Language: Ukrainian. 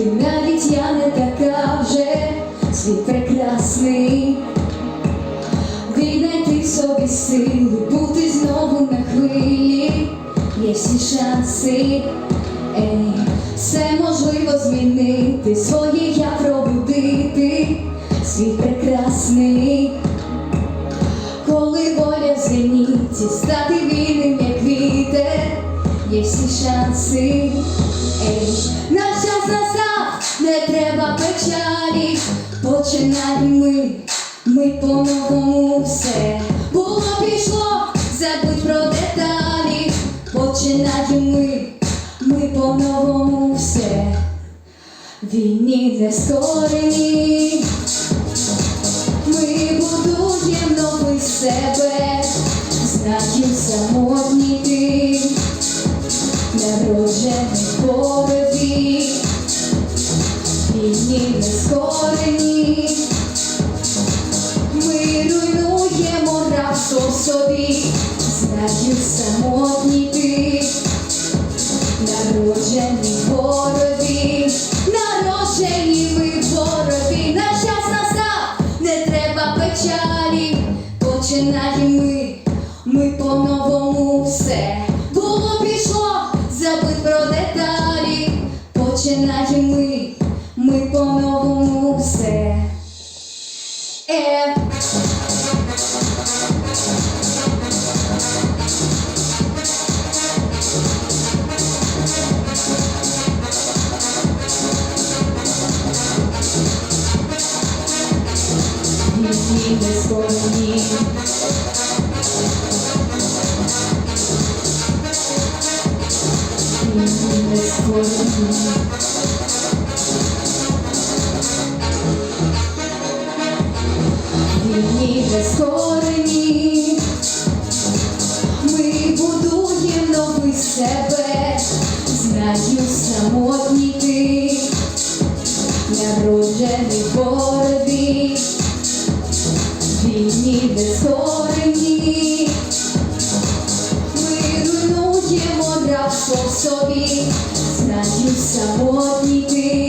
змінити, навіть я не така вже. Світ прекрасний. Віднайти в собі сили, бути знову на хвилі, є всі шанси, Ей, все можливо змінити, своє я пробудити, світ прекрасний, коли воля і стати вільним, як вітер, є всі шанси, Ей, печалі, починаємо ми. Ми по-новому все. Було пішло, забудь про деталі, починаємо ми, ми по-новому все, війні не скорені, ми будуємо новий себе, знаю самотній ти, народжений в боротьбі, війні не скорені. Ми руйнуємо рабство в собі, знаю самотній ти, народжені в боротьбі, народжені в наш час настав, не треба печалі, починаємо ми, ми по-новому все. Було пішло, забудь про деталі, починаємо ми, ми по-новому все. Е, скорені. Війні знаю самотній ти, народжений в боротьбі, війні безкорені. Ми руйнуємо рабство в собі, знаю самотній ти,